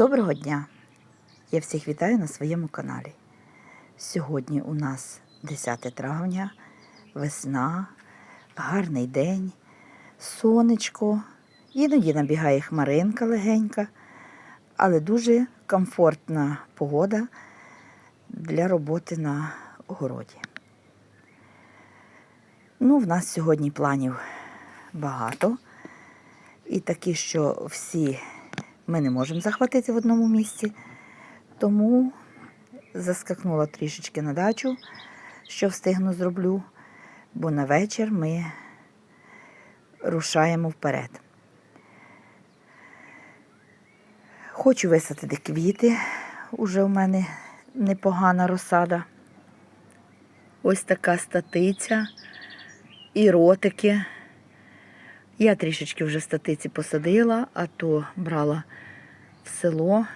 Доброго дня! Я всіх вітаю на своєму каналі. Сьогодні у нас 10 травня, весна, гарний день, сонечко, іноді набігає хмаринка легенька, але дуже комфортна погода для роботи на городі. Ну, в нас сьогодні планів багато. І такі, що всі ми не можемо захватити в одному місці. Тому заскакнула трішечки на дачу, що встигну зроблю, бо на вечір ми рушаємо вперед. Хочу висадити квіти, уже у мене непогана розсада. Ось така статиця і ротики. Я трішечки вже статиці посадила, а то брала в село.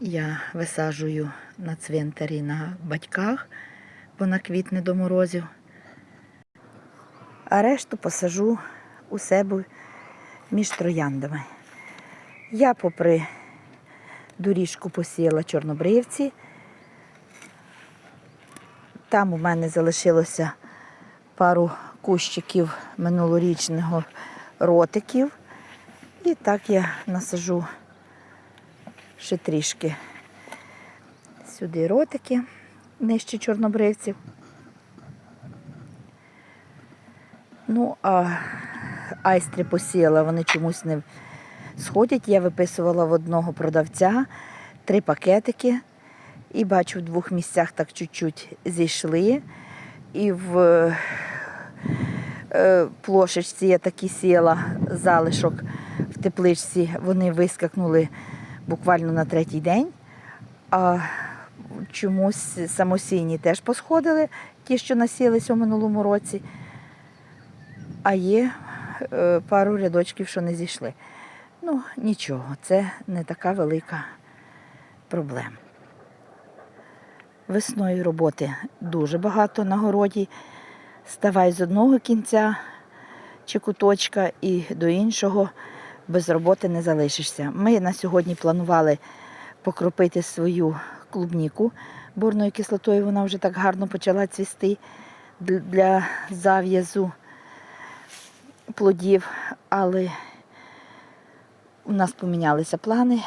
Я висаджую на цвинтарі на батьках, бо на квітне до морозів. А решту посажу у себе між трояндами. Я попри доріжку посіяла чорнобривці. Там у мене залишилося пару кущиків минулорічного ротиків. І так я насажу ще трішки сюди ротики нижче чорнобривців. Ну, а айстри посіяла, вони чомусь не сходять. Я виписувала в одного продавця три пакетики. І бачу, в двох місцях так чуть-чуть зійшли. І в е, плошечці я такі сіяла залишок тепличці, вони вискакнули буквально на третій день. А чомусь самосійні теж посходили, ті, що насілися у минулому році. А є е, пару рядочків, що не зійшли. Ну, нічого, це не така велика проблема. Весною роботи дуже багато на городі. Ставай з одного кінця чи куточка і до іншого без роботи не залишишся. Ми на сьогодні планували покропити свою клубніку борною кислотою. Вона вже так гарно почала цвісти для зав'язу плодів, але у нас помінялися плани,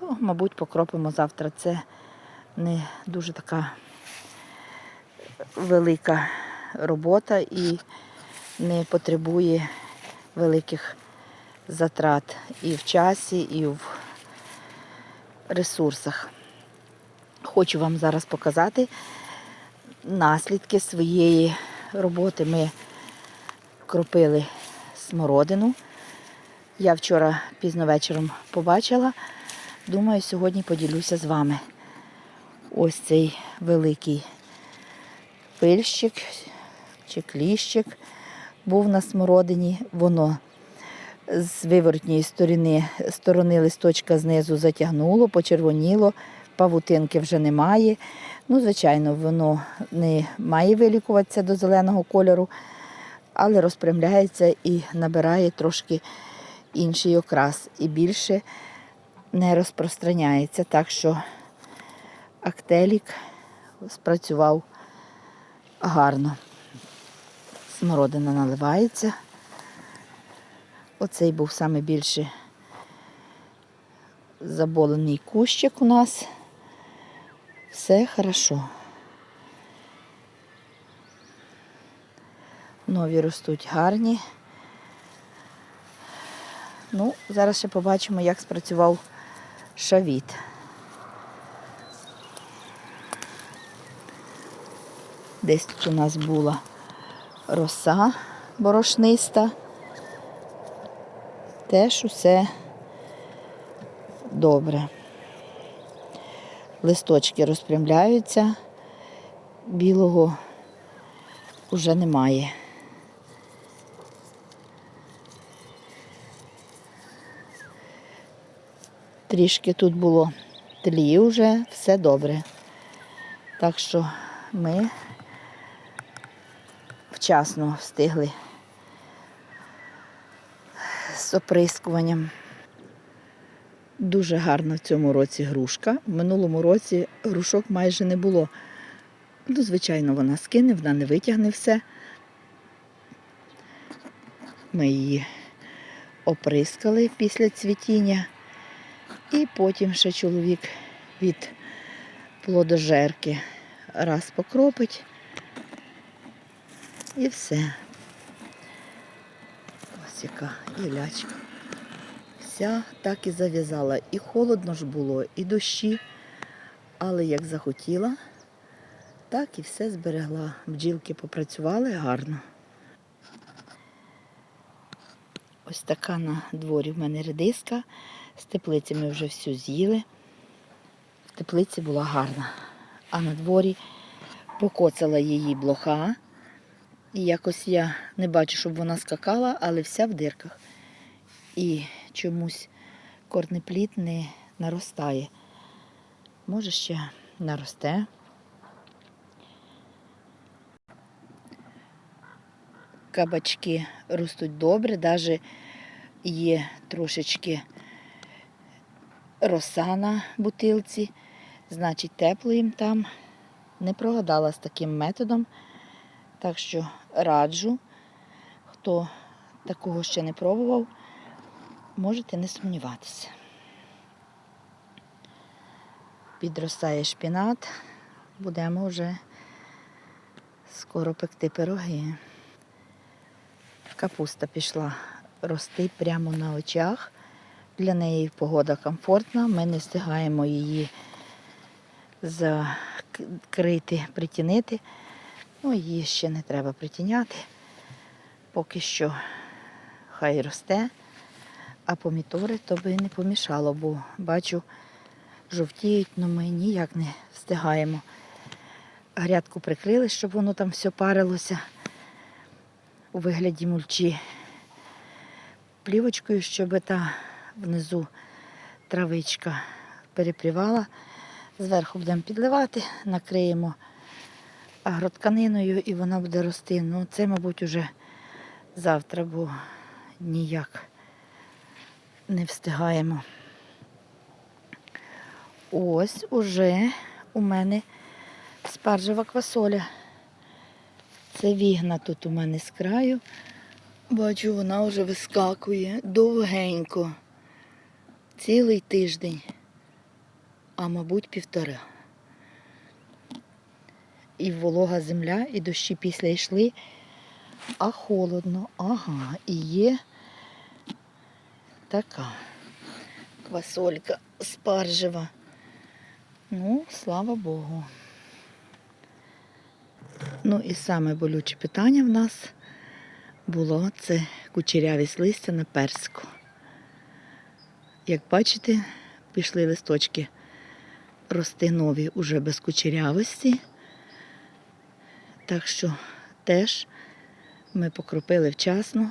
то, мабуть, покропимо завтра. Це не дуже така велика робота і не потребує великих затрат і в часі, і в ресурсах. Хочу вам зараз показати наслідки своєї роботи. Ми кропили смородину. Я вчора пізно вечором побачила. Думаю, сьогодні поділюся з вами. Ось цей великий пильщик чи кліщик був на смородині. Воно з виворотньої сторони, сторони листочка знизу затягнуло, почервоніло, павутинки вже немає. Ну, звичайно, воно не має вилікуватися до зеленого кольору, але розпрямляється і набирає трошки інший окрас і більше не розпространяється. Так що актелік спрацював гарно. Смородина наливається. Оцей був саме більше заболений кущик у нас. Все хорошо. Нові ростуть гарні. Ну, зараз ще побачимо, як спрацював шавіт. Десь тут у нас була роса борошниста. Теж усе добре. Листочки розпрямляються, білого вже немає. Трішки тут було тлі вже, все добре. Так що ми вчасно встигли оприскуванням. Дуже гарна в цьому році грушка. В минулому році грушок майже не було. Ну, звичайно, вона скине, вона не витягне все. Ми її оприскали після цвітіння. І потім ще чоловік від плодожерки раз покропить. І все. Ось яка гілячка. Вся так і зав'язала. І холодно ж було, і дощі. Але як захотіла, так і все зберегла. Бджілки попрацювали гарно. Ось така на дворі в мене редиска. З теплиці ми вже всю з'їли. В теплиці була гарна. А на дворі покоцала її блоха. І якось я не бачу, щоб вона скакала, але вся в дирках. І чомусь корнеплід не наростає. Може ще наросте. Кабачки ростуть добре, навіть є трошечки роса на бутилці, значить тепло їм там. Не прогадала з таким методом. Так що раджу, хто такого ще не пробував, можете не сумніватися. Підростає шпінат, будемо вже скоро пекти пироги. Капуста пішла рости прямо на очах. Для неї погода комфортна, ми не встигаємо її закрити, притінити. Ну, її ще не треба притіняти. Поки що хай росте, а помітори то би не помішало, бо бачу, жовтіють, але ми ніяк не встигаємо. Грядку прикрили, щоб воно там все парилося у вигляді мульчі. Плівочкою, щоб та внизу травичка перепрівала. Зверху будемо підливати, накриємо агротканиною і вона буде рости. Ну, це, мабуть, уже завтра, бо ніяк не встигаємо. Ось уже у мене спаржева квасоля. Це вігна тут у мене з краю. Бачу, вона вже вискакує довгенько. Цілий тиждень, а мабуть, півтора. І волога земля, і дощі після йшли, а холодно. Ага, і є така квасолька спаржева. Ну, слава Богу. Ну і саме болюче питання в нас було це кучерявість листя на персику. Як бачите, пішли листочки рости нові уже без кучерявості. Так що теж ми покропили вчасно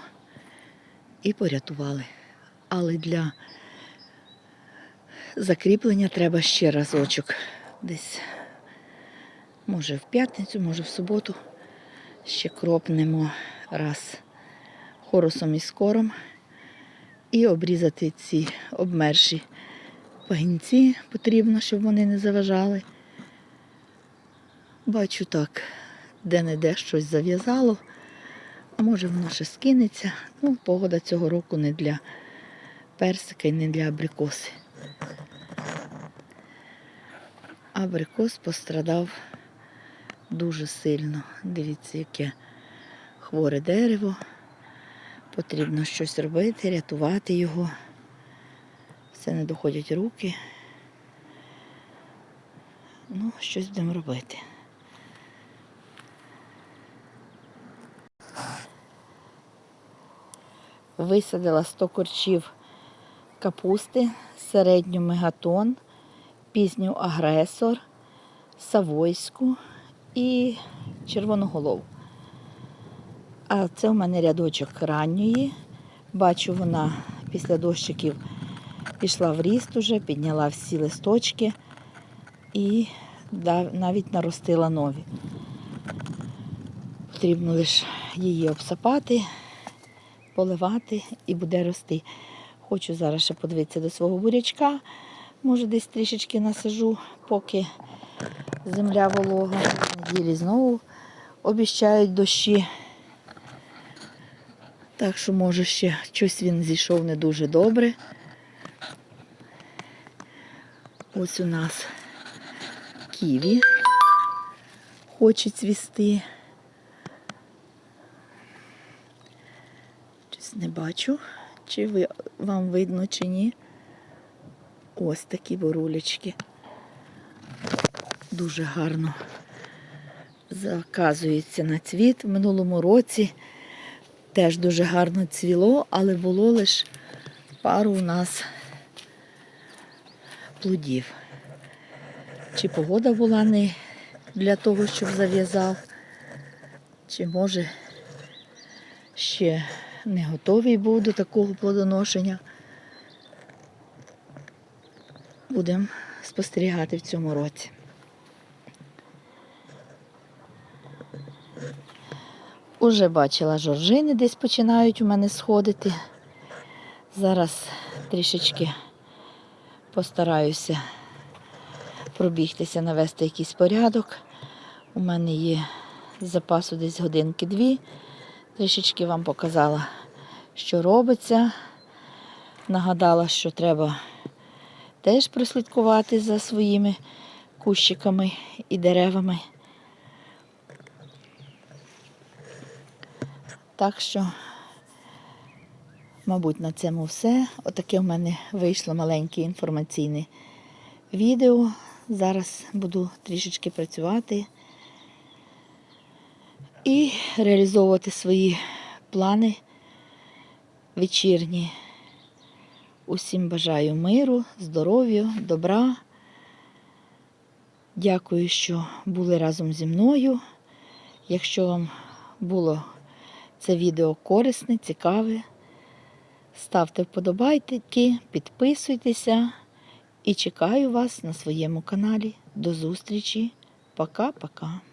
і порятували. Але для закріплення треба ще разочок. Десь, може, в п'ятницю, може в суботу ще кропнемо раз хорусом і скором і обрізати ці обмерші пагінці потрібно, щоб вони не заважали. Бачу так, де-не-де щось зав'язало, а може воно ще скинеться. Ну, погода цього року не для персика і не для абрикоси. Абрикос пострадав дуже сильно. Дивіться, яке хворе дерево. Потрібно щось робити, рятувати його. Все не доходять руки. Ну, щось будемо робити. Висадила 100 корчів капусти, середню мегатон, пізню агресор, савойську і червоноголову. А це у мене рядочок ранньої. Бачу, вона після дощиків пішла в ріст уже, підняла всі листочки і навіть наростила нові. Потрібно лише її обсапати, поливати і буде рости. Хочу зараз ще подивитися до свого бурячка. Може, десь трішечки насажу, поки земля волога. Неділі знову обіщають дощі. Так що, може, ще щось він зійшов не дуже добре. Ось у нас ківі хоче цвісти. Не бачу, чи ви, вам видно, чи ні. Ось такі борулечки. Дуже гарно заказується на цвіт. В минулому році теж дуже гарно цвіло, але було лише пару у нас плодів. Чи погода була не для того, щоб зав'язав, чи може ще не готовий був до такого плодоношення. Будемо спостерігати в цьому році. Уже бачила жоржини десь починають у мене сходити. Зараз трішечки постараюся пробігтися, навести якийсь порядок. У мене є запасу десь годинки-дві. Трішечки вам показала, що робиться. Нагадала, що треба теж прослідкувати за своїми кущиками і деревами. Так що, мабуть, на цьому все. Отаке в мене вийшло маленьке інформаційне відео. Зараз буду трішечки працювати і реалізовувати свої плани вечірні. Усім бажаю миру, здоров'я, добра. Дякую, що були разом зі мною. Якщо вам було це відео корисне, цікаве, ставте вподобайки, підписуйтеся і чекаю вас на своєму каналі. До зустрічі. Пока-пока.